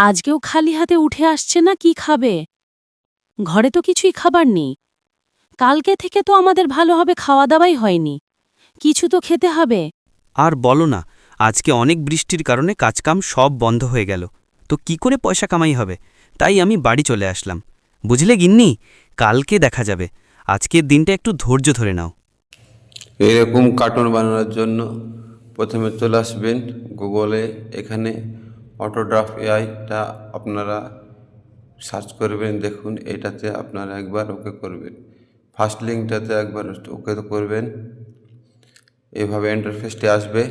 আজকেও খালি হাতে উঠে আসছে না কি খাবে? ঘরে তো কিছুই খাবার নেই। কালকে থেকে তো আমাদের ভালোভাবে খাওয়া দাওয়াই হয়নি। কিছু তো খেতে হবে। আর বলো না আজকে অনেক বৃষ্টির কারণে কাজকাম সব বন্ধ হয়ে গেল। তো কি করে পয়সা কামাই হবে? তাই আমি বাড়ি চলে আসলাম। বুঝলে গিন্নি? কালকে দেখা যাবে। আজকের দিনটা একটু ধৈর্য ধরে নাও। এরকম কার্টুন বানানোর জন্য প্রথমে চলে আসবেন গুগলে এখানে অটোড্রাফ এআইটা আপনারা সার্চ করবেন, দেখুন, এটাতে আপনারা একবার ওকে করবেন। ফার্স্ট লিঙ্কটাতে একবার ওকে করবেন। এভাবে ইন্টারফেসটি আসবে।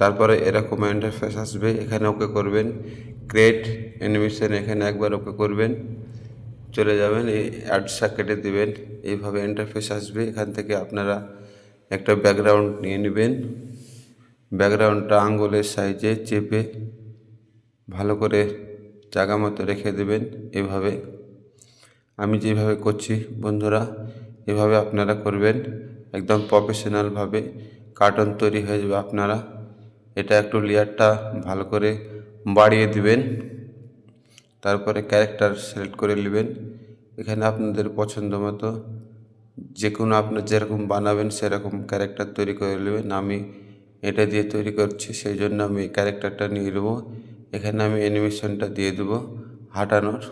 তারপরে এরকম ইন্টারফেস আসবে, এখানে ওকে করবেন। ক্রিয়েট অ্যানিমেশন এখানে একবার ওকে করবেন। চলে যাবেন, এই অ্যাডসটা কেটে দেবেন। এইভাবে ইন্টারফেস আসবে, এখান থেকে আপনারা একটা ব্যাকগ্রাউন্ড নিয়ে নেবেন। ব্যাকগ্রাউন্ডটা আঙ্গুলের সাইজে চেপে ভালো করে জায়গা মতো রেখে দেবেন এভাবে। আমি যেভাবে করছি বন্ধুরা, এভাবে আপনারা করবেন। একদম প্রফেশনালভাবে কার্টুন তৈরি হয়ে যাবে আপনারা। এটা একটু লেয়ারটা ভালো করে বাড়িয়ে দিবেন। তারপরে ক্যারেক্টার সিলেক্ট করে নেবেন। এখানে আপনাদের পছন্দ মতো যে কোনো আপনার যেরকম বানাবেন সেরকম ক্যারেক্টার তৈরি করে নেবেন। আমি এটা দিয়ে তৈরি করছি, সেই জন্য আমি এই ক্যারেক্টারটা নিয়ে নেব। এখানে আমি অ্যানিমেশনটা দিয়ে দেবো হাঁটানোর।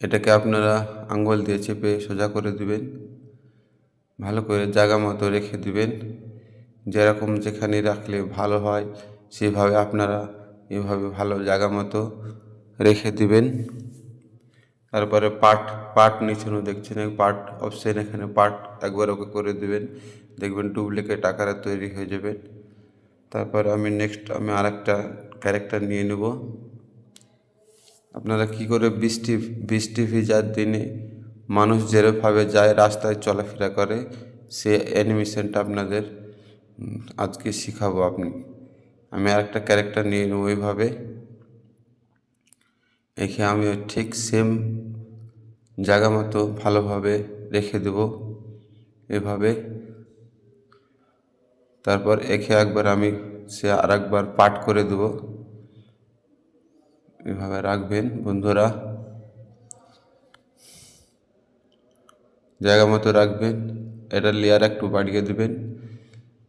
এটাকে আপনারা আঙ্গুল দিয়ে চেপে সোজা করে দিবেন। ভালো করে জায়গা মতো রেখে দিবেন। যেরকম যেখানে রাখলে ভালো হয়, সেভাবে আপনারা এভাবে ভালো জায়গা মতো রেখে দিবেন। তারপরে পার্ট পার্ট নিচেও দেখছেন পার্ট অপশন এখানে পার্ট একবার ওকে করে দিবেন। দেখবেন ডুপ্লিকেট আকারে তৈরি হয়ে যাবে। তারপরে আমি নেক্সট আমি আরেকটা ক্যারেক্টার নিয়ে নেব। আপনারা কি করে বৃষ্টি বৃষ্টি ভিজার দিনে মানুষ যেভাবে যায়, রাস্তায় চলাফেরা করে, সে অ্যানিমেশনটা আপনাদের আজকে শিখাবো আপনি। আমি আরেকটা ক্যারেক্টার নিয়ে নেব ওইভাবে একে আমি ঠিক সেম জায়গা মতো ভালোভাবে রেখে দেব। এভাবে তারপর একে একবার আমি সে আর একবার পাঠ করে দেব। এভাবে রাখবেন বন্ধুরা। জায়গা মতো রাখবেন, এটা লেয়ার একটু বাড়িয়ে দেবেন।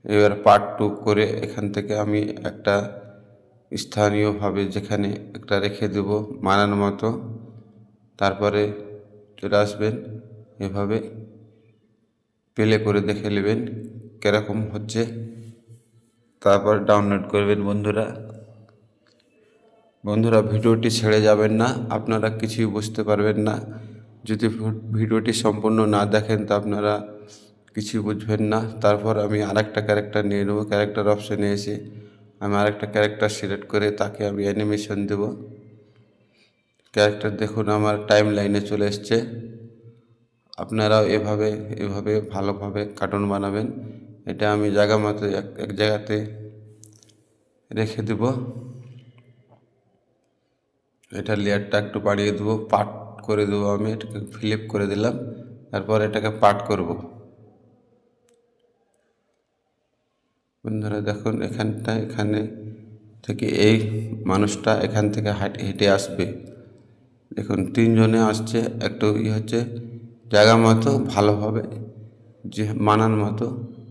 এবার পার্ট টু করে এখান থেকে আমি একটা স্থানীয়ভাবে যেখানে একটা রেখে দেব মানার মতো। তারপরে চলে আসবেন, এভাবে প্লে করে দেখে নেবেন। কীরকম হচ্ছে? তারপর ডাউনলোড করবেন বন্ধুরা। বন্ধুরা, ভিডিওটি ছেড়ে যাবেন না, আপনারা কিছুই বুঝতে পারবেন না। যদি ভিডিওটি সম্পূর্ণ না দেখেন, তা আপনারা কিছুই বুঝবেন না। তারপর আমি আরেকটা ক্যারেক্টার নিয়ে নেব, ক্যারেক্টার অপশানে এসে আমি আরেকটা ক্যারেক্টার সিলেক্ট করে তাকে আমি অ্যানিমেশন দেব। ক্যারেক্টার দেখুন, আমার টাইম লাইনে চলে এসছে। আপনারাও এভাবে এভাবে ভালোভাবে কার্টুন বানাবেন। এটা আমি জায়গা মতো এক জায়গাতে রেখে দেব। এটা লেয়ারটা একটু বাড়িয়ে দেবো, পাট করে দেবো আমি, এটাকে ফিলিপ করে দিলাম। তারপর এটাকে পাট করব। বন্ধুরা, দেখুন, এখানটা, এখানে থেকে এই মানুষটা এখান থেকে হাঁটে, হেঁটে আসবে। দেখুন, তিনজনে আসছে, একটু ই হচ্ছে জায়গা মতো, ভালোভাবে যে মানার মতো।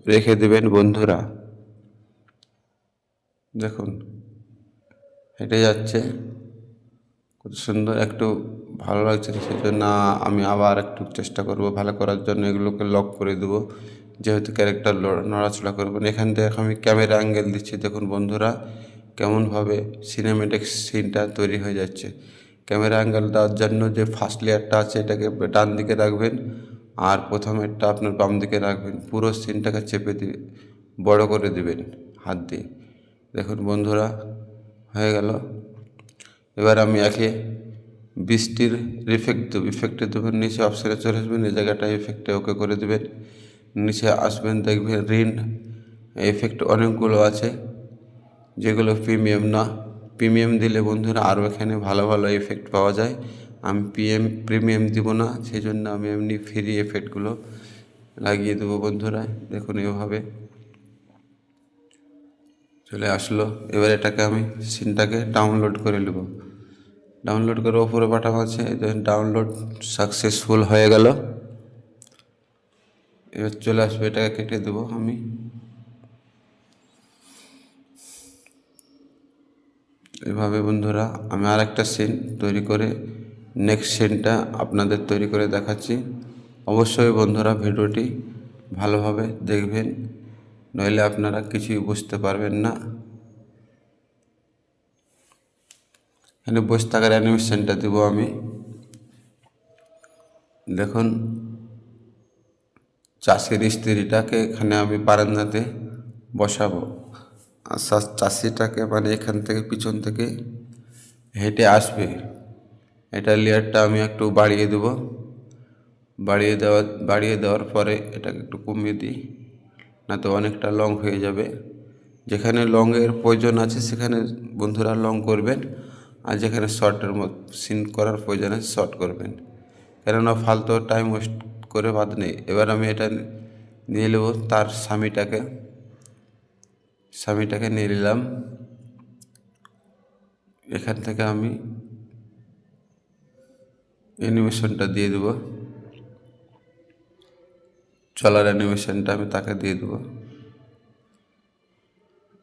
রেখে দেবেন বন্ধুরা। দেখুন, হেঁটে যাচ্ছে। কত সুন্দর, একটু ভালো লাগছে সেই জন্য আমি আবার একটু চেষ্টা করব ভালো করার জন্য, এগুলোকে লক করে দেবো। যেহেতু ক্যারেক্টার নড়াচড়া করবেন এখান থেকে আমি ক্যামেরা অ্যাঙ্গেল দিচ্ছি, দেখুন বন্ধুরা, কেমনভাবে সিনেমেটিক সিনটা তৈরি হয়ে যাচ্ছে। ক্যামেরা অ্যাঙ্গেল দেওয়ার জন্য যে ফার্স্ট লেয়ারটা আছে, এটাকে ডান দিকে রাখবেন। আর প্রথমেরটা আপনার বাম দিকে রাখবেন, পুরো সিনটাকে চেপে দিয়ে বড় করে দিবেন হাত দিয়ে। দেখুন বন্ধুরা, হয়ে গেল। এবার আমি একে বৃষ্টির রিফেক্ট দেবো ইফেক্টে দেবেন, নিচে অপশানে চলে আসবেন, এই জায়গাটা ইফেক্টে ওকে করে দেবেন। নিচে আসবেন, দেখবেন ঋণ এফেক্ট অনেকগুলো আছে, যেগুলো প্রিমিয়াম না। প্রিমিয়াম দিলে বন্ধুরা আরও এখানে ভালো ভালো এফেক্ট পাওয়া যায়। আমি পিএম প্রিমিয়াম দিব না সেই জন্য আমি এমনি ফ্রি এফেক্টগুলো লাগিয়ে দেবো বন্ধুরা, দেখুন এভাবে। চলে আসলো, এবার এটাকে আমি সিনটাকে ডাউনলোড করে নেব। ডাউনলোড করে ওপরে বাটন আছে ডাউনলোড সাকসেসফুল হয়ে গেল। এবার চলে আসবে, এটাকে কেটে দেবো আমি। এভাবে বন্ধুরা, আমি আর একটা সিন তৈরি করে নেক্সট সিনটা আপনাদের তৈরি করে দেখাচ্ছি। অবশ্যই বন্ধুরা ভিডিওটি ভালোভাবে দেখবেন, নইলে আপনারা কিছুই বুঝতে পারবেন না। এখানে বসে থাকার অ্যানিমেশনটা দেবো আমি। দেখুন, চাষির স্ত্রীটাকে এখানে আমি বারান্দাতে বসাবো। আর চাষিটাকে মানে এখান থেকে পিছন থেকে হেঁটে আসবে। এটা লেয়ারটা আমি একটু বাড়িয়ে দেবো। বাড়িয়ে দেওয়া, বাড়িয়ে দেওয়ার পরে এটাকে একটু কমিয়ে দিই না তো অনেকটা লং হয়ে যাবে। যেখানে লংয়ের প্রয়োজন আছে সেখানে বন্ধুরা লং করবেন, আর যেখানে শর্টের মতো সিন করার প্রয়োজন আছে শর্ট করবেন। কেননা ফালতু টাইম ওয়েস্ট করে বাদ নেই। এবার আমি এটা নিয়ে নেব তার স্বামীটাকে। স্বামীটাকে নিয়ে নিলাম। এখান থেকে আমি অ্যানিমেশনটা দিয়ে দেবো। চলার অ্যানিমেশনটা আমি তাকে দিয়ে দেবো।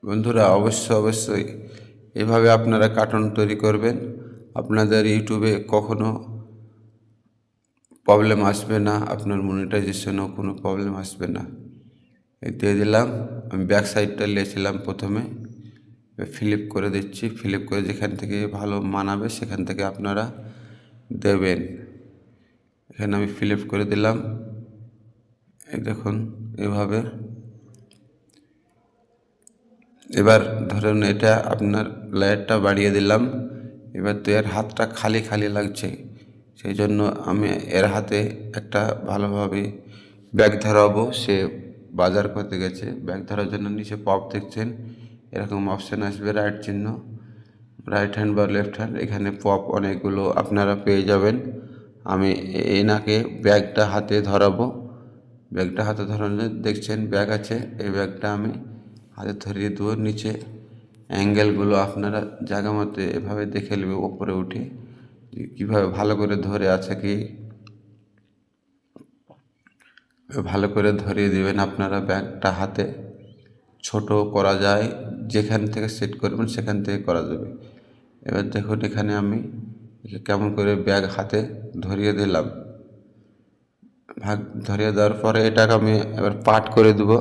বন্ধুরা, অবশ্যই অবশ্যই এভাবে আপনারা কার্টুন তৈরি করবেন। আপনাদের ইউটিউবে কখনো প্রবলেম আসবে না, আপনার মনিটাইজেশনেও কোনো প্রবলেম আসবে না। দিয়ে দিলাম। আমি ব্যাক সাইডটা নিয়েছিলাম প্রথমে। ফ্লিপ করে দিচ্ছি। ফ্লিপ করে যেখান থেকে ভালো মানাবে, সেখান থেকে আপনারা দেবেন। এখানে আমি ফ্লিপ করে দিলাম। এই দেখুন, এভাবে। এবার ধরুন এটা আপনার লাইটটা বাড়িয়ে দিলাম। এবার তো এর হাতটা খালি খালি লাগছে। সেই জন্য আমি এর হাতে একটা ভালোভাবে ব্যাগ ধরাবো। সে বাজার করতে গেছে। ব্যাগ ধরার জন্য নিচে পপ দেখছেন। এরকম অপশান আসবে রাইট চিহ্ন। রাইট হ্যান্ড বা লেফট হ্যান্ড এখানে পপ অনেকগুলো আপনারা পেয়ে যাবেন। আমি এনাকে ব্যাগটা হাতে ধরাবো। ব্যাগটা হাতে ধরানো দেখছেন ব্যাগ আছে, এই ব্যাগটা আমি হাতে ধরিয়ে দেবো নিচে। অ্যাঙ্গেলগুলো আপনারা জায়গা মতো এভাবে দেখে নেবে ওপরে উঠে। কীভাবে ভালো করে ধরে আছে কি। ভালো করে ধরিয়ে দিবেন আপনারা ব্যাগটা হাতে। ছোট করা যায়, যেখান থেকে সেট করবেন সেখান থেকে করা যাবে। এবার দেখুন এখানে আমি কেমন করে ব্যাগ হাতে ধরিয়ে দিলাম। ভাগ ধরিয়ে দেওয়ার পরে এটাকে আমি এবার পাট করে দেবো।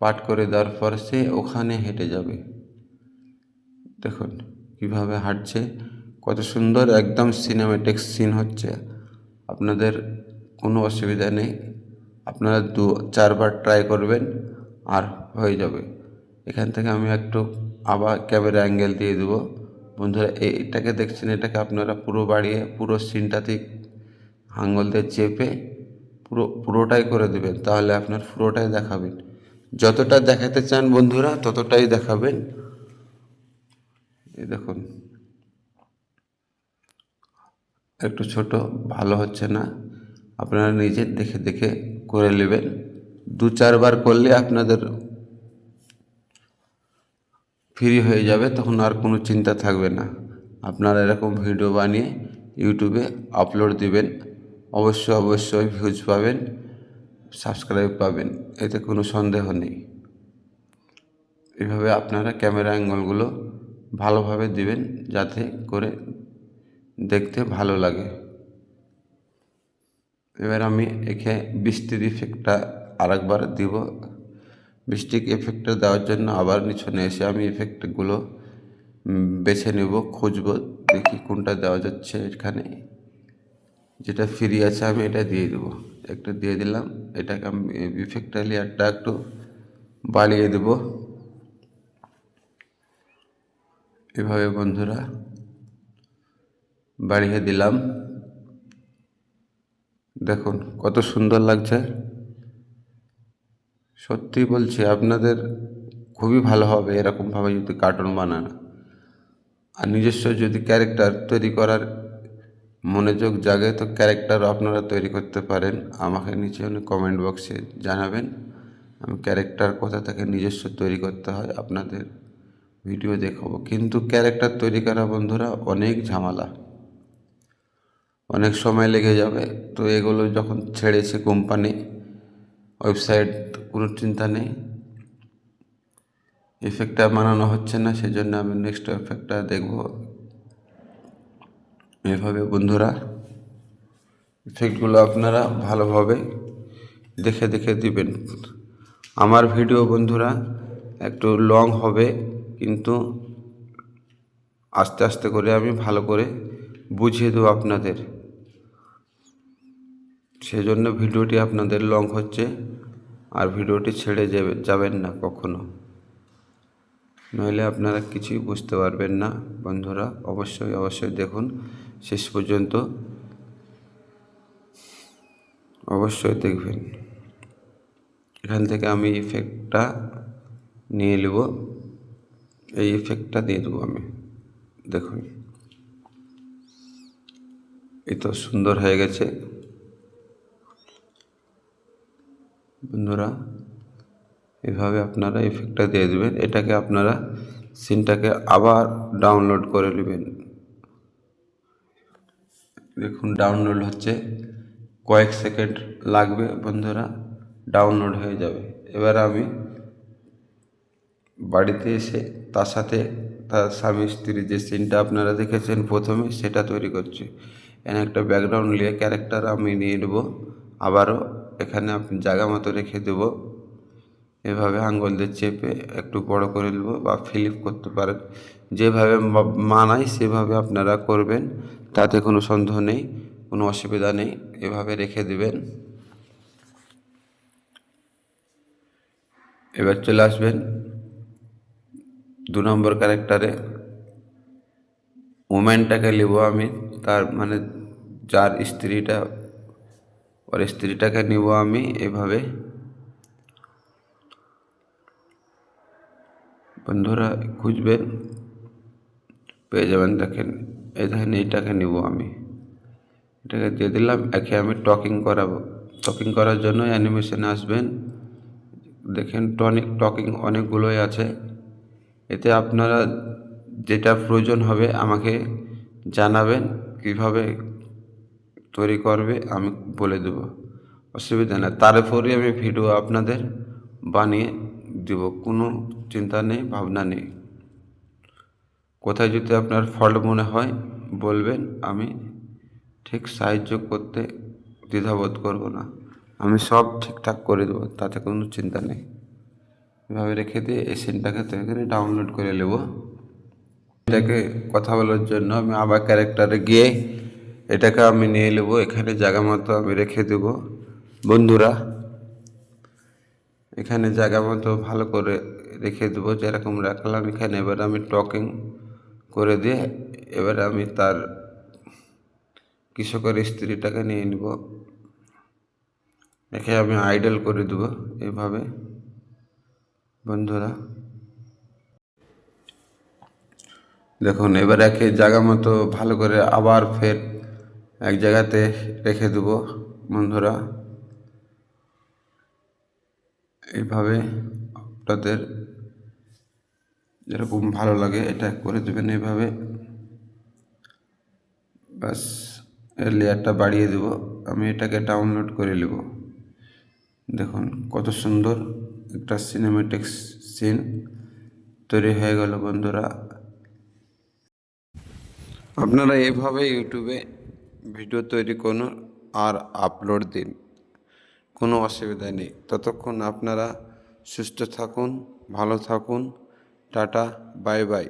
পাট করে দেওয়ার পর সে ওখানে হেঁটে যাবে। দেখুন কীভাবে হাঁটছে, কত সুন্দর একদম সিনেমেটিক সিন হচ্ছে। আপনাদের কোনো অসুবিধা নেই, আপনারা দু চারবার ট্রাই করবেন আর হয়ে যাবে। এখান থেকে আমি একটু আবার ক্যামেরা অ্যাঙ্গেল দিয়ে দেবো। বন্ধুরা, এটাকে দেখছেন, এটাকে আপনারা পুরো বাড়িয়ে, পুরো সিনটাতেই আঙুল দিয়ে চেপে পুরো, পুরোটাই করে দেবেন। তাহলে আপনার পুরোটাই দেখাবেন। যতটা দেখাতে চান বন্ধুরা, ততটাই দেখাবেন। এই দেখুন, একটু ছোট, ভালো হচ্ছে না। আপনারা নিজে দেখে দেখে করে নেবেন। দু চারবার করলে আপনাদের ফ্রি হয়ে যাবে, তখন আর কোনো চিন্তা থাকবে না। আপনারা এরকম ভিডিও বানিয়ে ইউটিউবে আপলোড দিবেন। অবশ্যই অবশ্যই ভিউজ পাবেন সাবস্ক্রাইব পাবেন, এতে কোনো সন্দেহ নেই। এভাবে আপনারা ক্যামেরা অ্যাঙ্গলগুলো ভালোভাবে দিবেন, যাতে করে দেখতে ভালো লাগে। এবার আমি একে বৃষ্টির ইফেক্টটা আরেকবার দিব। বৃষ্টিক এফেক্টটা দেওয়ার জন্য আবার নিচনে এসে আমি এফেক্টগুলো বেছে নেব, খুঁজব, দেখি কোনটা দেওয়া যাচ্ছে এখানে। যেটা ফ্রি আছে আমি এটা দিয়ে দেবো। একটা দিয়ে দিলাম, এটাকে আমি ইফেক্টটা লেয়ারটা একটু বাড়িয়ে দেবো। এভাবে বন্ধুরা বাড়িয়ে দিলাম। দেখুন কত সুন্দর লাগছে। সত্যি বলছি, আপনাদের খুবই ভালো হবে এরকমভাবে যদি কার্টুন বানান। আর নিজস্ব যদি ক্যারেক্টার তৈরি করার মনোযোগ জাগে, তো ক্যারেক্টারও আপনারা তৈরি করতে পারেন। আমাকে নিচে কমেন্ট বক্সে জানাবেন, আমি ক্যারেক্টার কোথা থেকে নিজস্ব তৈরি করতে হয়, আপনাদের ভিডিও দেখাবো। কিন্তু ক্যারেক্টার তৈরি করা বন্ধুরা, অনেক ঝামেলা। অনেক সময় লেগে যাবে। তো এগুলো যখন ছেড়েছে কোম্পানি ওয়েবসাইট কোনো চিন্তা নেই। এফেক্টটা বানানো হচ্ছে না, সেজন্য আমি নেক্সট এফেক্টটা দেখব। এভাবে বন্ধুরা এফেক্টগুলো আপনারা ভালোভাবে দেখে দেখে দিবেন। আমার ভিডিও বন্ধুরা, একটু লং হবে, কিন্তু আস্তে আস্তে করে আমি ভালো করে বুঝিয়ে দেবো আপনাদের। সেজন্য ভিডিওটি আপনাদের লং হচ্ছে আর ভিডিওটি ছেড়ে যাবেন না কখনো। নইলে আপনারা কিছুই বুঝতে পারবেন না বন্ধুরা। অবশ্যই অবশ্যই দেখুন শেষ পর্যন্ত। অবশ্যই দেখবেন। এখান থেকে আমি ইফেক্টটা নিয়ে নেব। এই ইফেক্টটা দিয়ে দেবো আমি। দেখুন। এই তো সুন্দর হয়ে গেছে। বন্ধুরা, এভাবে আপনারা ইফেক্টটা দিয়ে দেবেন। এটাকে আপনারা সিনটাকে আবার ডাউনলোড করে নেবেন। দেখুন ডাউনলোড হচ্ছে। কয়েক সেকেন্ড লাগবে বন্ধুরা ডাউনলোড হয়ে যাবে। এবার আমি বাড়িতে এসে তার সাথে তার স্বামী স্ত্রী যে সিনটা আপনারা দেখেছেন প্রথমে, সেটা তৈরি করছি। এখানে একটা ব্যাকগ্রাউন্ড নিয়ে ক্যারেক্টার আমি নিয়ে নেব। আবারও এখানে আপনি জায়গা মতো রেখে দেবো। এভাবে আঙ্গুল দিয়ে চেপে একটু বড় করে নেব বা ফিলিপ করতে পারেন। যেভাবে মানায় সেভাবে আপনারা করবেন। তাতে কোনো সন্দেহ নেই, কোনো অসুবিধা নেই। এভাবে রেখে দিবেন। এবার চলে আসবেন দু নম্বর ক্যারেক্টারে। ওম্যানটাকে নেব আমি, তার মানে যার স্ত্রীটা ওর স্ত্রীটাকে নিব আমি এভাবে। বন্ধুরা, খুঁজবেন, পেয়ে যাবেন, দেখেন, এই দেখেন, এইটাকে নিব আমি। এটাকে দিয়ে দিলাম, একে আমি টকিং করাবো। টকিং করার জন্য অ্যানিমেশনে আসবেন। দেখেন, টনিক টকিং অনেকগুলোই আছে। এতে আপনারা যেটা প্রয়োজন হবে আমাকে জানাবেন, কীভাবে তৈরি করবে, আমি বলে দেবো। অসুবিধা নেই। তারপরে আমি ভিডিও আপনাদের বানিয়ে দেব। কোনো চিন্তা নেই, ভাবনা নেই। কোথায় যদি আপনার ফল্ট মনে হয়, বলবেন, আমি ঠিক সাহায্য করতে দ্বিধাবোধ করব না। আমি সব ঠিকঠাক করে দেবো, তাতে কোনো চিন্তা নেই। এভাবে রেখে দিয়ে এই সিনটাকে তো এখানে ডাউনলোড করে নেব। এটাকে কথা বলার জন্য আমি আবার ক্যারেক্টারে গিয়ে এটাকে আমি নিয়ে নেব, এখানে জায়গা মতো আমি রেখে দেব। বন্ধুরা, এখানে জায়গা মতো ভালো করে রেখে দেবো, যেরকম রাখলাম এখানে। এবার আমি টকিং করে দিয়ে এবার আমি তার কৃষকের স্ত্রীটাকে নিয়ে নিব। একে আমি আইডল করে দেবো এইভাবে বন্ধুরা, দেখুন, এবার একে জায়গা মতো ভালো করে আবার ফের এক জায়গাতে রেখে দেবো, বন্ধুরা। এইভাবে আপনাদের যেরকম ভালো লাগে, এটা করে দেবেন এইভাবে। ব্যাস, এর লেয়ারটা বাড়িয়ে দেবো। আমি এটাকে ডাউনলোড করে নেব। দেখুন, কত সুন্দর একটা সিনেমেটিক সিন তৈরি হয়ে গেল, বন্ধুরা। আপনারা এভাবে ইউটিউবে ভিডিও তৈরি করুন আর আপলোড দিন। কোনো অসুবিধা নেই। ততক্ষণ আপনারা সুস্থ থাকুন, ভালো থাকুন। Tata, bye bye.